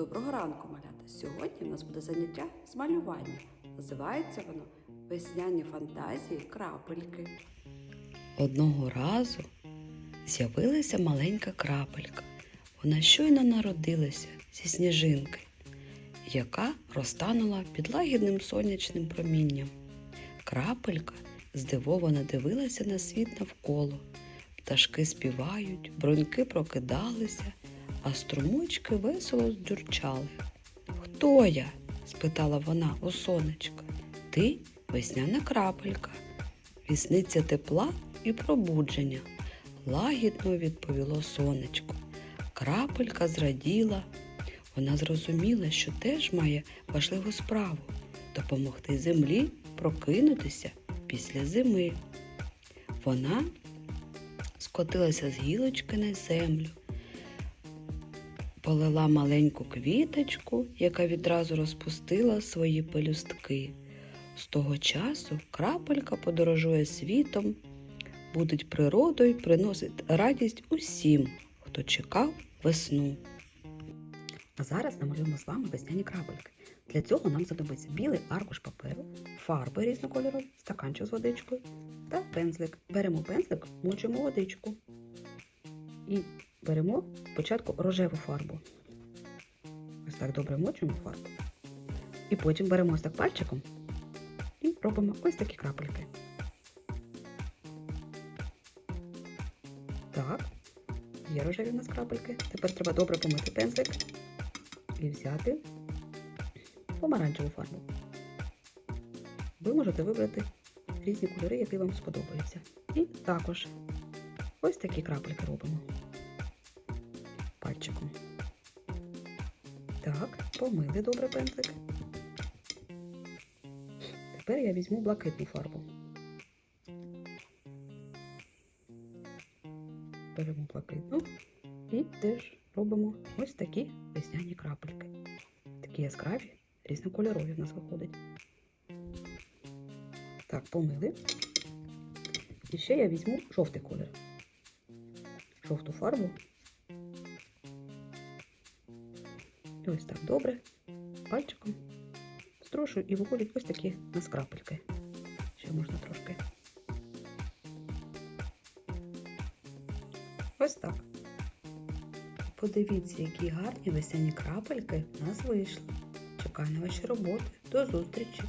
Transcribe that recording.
Доброго ранку, малята! Сьогодні у нас буде заняття з малювання. Називається воно Весняні фантазії крапельки. Одного разу з'явилася маленька крапелька. Вона щойно народилася зі сніжинки, яка розтанула під лагідним сонячним промінням. Крапелька здивовано дивилася на світ навколо. Пташки співають, броньки прокидалися, а струмочки весело здюрчали. Хто я? спитала вона у сонечка. Ти весняна крапелька, вісниця тепла і пробудження, лагідно відповіло сонечко. Крапелька зраділа. Вона зрозуміла, що теж має важливу справу допомогти землі прокинутися після зими. Вона скотилася з гілочки на землю, полила маленьку квіточку, яка відразу розпустила свої пелюстки. З того часу крапелька подорожує світом, будить природою, приносить радість усім, хто чекав весну. А зараз намалюємо з вами весняні крапельки. Для цього нам знадобиться білий аркуш паперу, фарби різнокольорові, стаканчик з водичкою та пензлик. Беремо пензлик, мочимо водичку. І беремо спочатку рожеву фарбу. Ось так добре мочимо фарбу. І потім беремо ось так пальчиком і робимо ось такі крапельки. Так, є рожеві у нас крапельки. Тепер треба добре помити пензлик і взяти помаранчеву фарбу. Ви можете вибрати різні кольори, які вам сподобаються. І також ось такі крапельки робимо пальчиком. Так, помили добре пензлик. Тепер я візьму блакитну фарбу. Беремо блакитну і теж робимо ось такі весняні крапельки. Такі яскраві, різнокольорові в нас виходять. Так, помили. І ще я візьму жовтий колір. Жовту фарбу. І ось так добре. Пальчиком струшую і виходять ось такі у нас крапельки. Ще можна трошки. Ось так. Подивіться, які гарні весняні крапельки в нас вийшли. Чекаю на ваші роботи. До зустрічі!